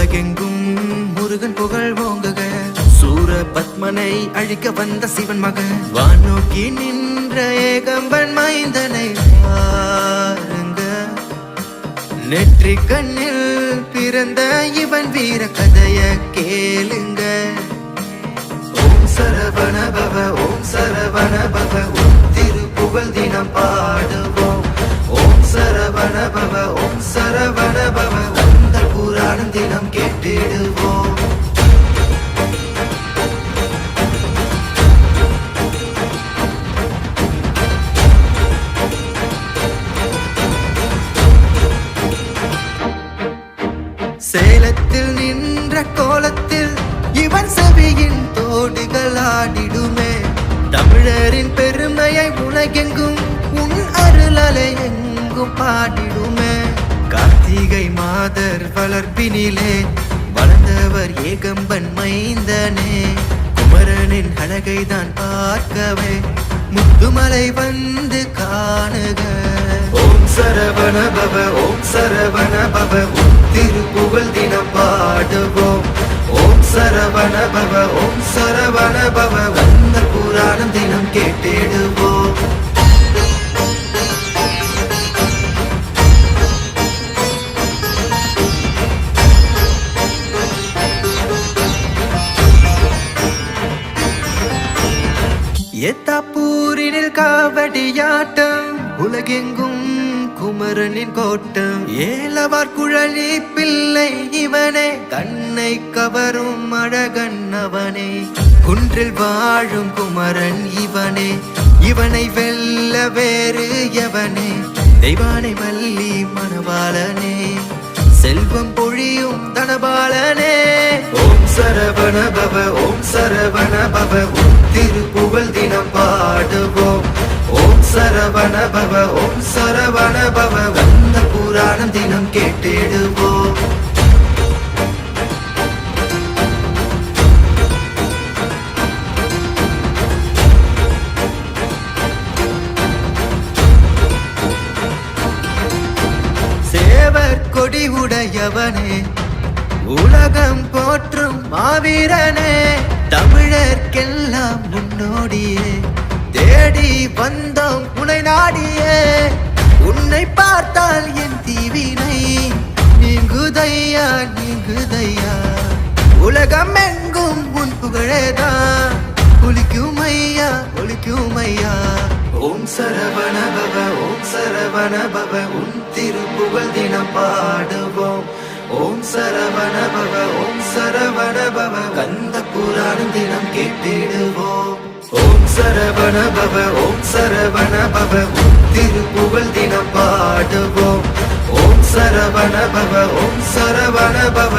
உலகெங்கும் முருகன் புகழ் ஓங்குக. சூர பத்மனை அழிக்க வந்த சிவன் மகன். வானோக்கி நின்ற ஏகம்பன் மைந்தனை பாருங்க. நெற்றி கண்ணில் பிறந்த இவன் வீர கதைய கேளுங்க. ஓம் சரவண பவ ஓம் சரவண பவ ஓம் திருப்புகழ் தினம் பாடுவோம். ஓம் சரவண பவ ஓம் சரவ இவன் செவியின் தோடுகள் ஆடிடுமே. தமிழரின் பெருமையை உலகெங்கும் உன் அருளலை எங்கும் பாடிடுமே. கார்த்திகை மாதர் வளர்ப்பினிலே வளர்ந்தவர் ஏகம்பன் மைந்தனே. குமரனின் அழகை தான் பார்க்கவே முத்துமலை வந்து காணுக. ஓம் சரவண பவ ஓம் சரவண பவ திருப்புகழ் சரவண பவ ஓம் சரவண பவ வந்த புராணம் தினம் கேட்டிடுவோம். எத்தாப்பூரினில் காவடியாட்டம் உலகெங்கும் குமரனின் கோட்டம். ஏலவார் குழலி பிள்ளை இவனே கண்ணை கவரும் அழகன் அவனே. குன்றில் வாழும் குமரன் இவனே இவனை வெல்ல வேறு எவனே. தெய்வானை மல்லி மணவாளனே செல்வம் பொழியும் தனபாலனே. ஓம் சரவண பவ ஓம் சரவண பவ உன் திருப்புகழ் தினம் பா சரவண பவ ஓம் சரவண பவ வந்த புராணம் தினம் கேட்டிடுவோம். கொடி உடையவனே உலகம் போற்றும் மாவீரனே தமிழர்க்கெல்லாம் முன்னோடியே. தேடி வந்தோம் உனை நாடியே. உன்னை பார்த்தால் என் தீவினை. நீங்குதையா நீங்குதையா. உலகம் எங்கும் உன் புகழேதான். ஒலிக்கும் ஐயா ஒலிக்கும் ஐயா ஓம் சரவண பவ ஓம் சரவண பவ உன் திருப்புகழ் தினம் பாடுவோம். ஓம் சரவண பவ ஓம் சரவண பவ கந்த புராணம் தினம் கேட்டிடுவோம். சரவண பவ ஓம் சரவண பவ திருப்புகழ் தினம் பாடுவோம். ஓம் சரவண பவ ஓம் சரவண பவ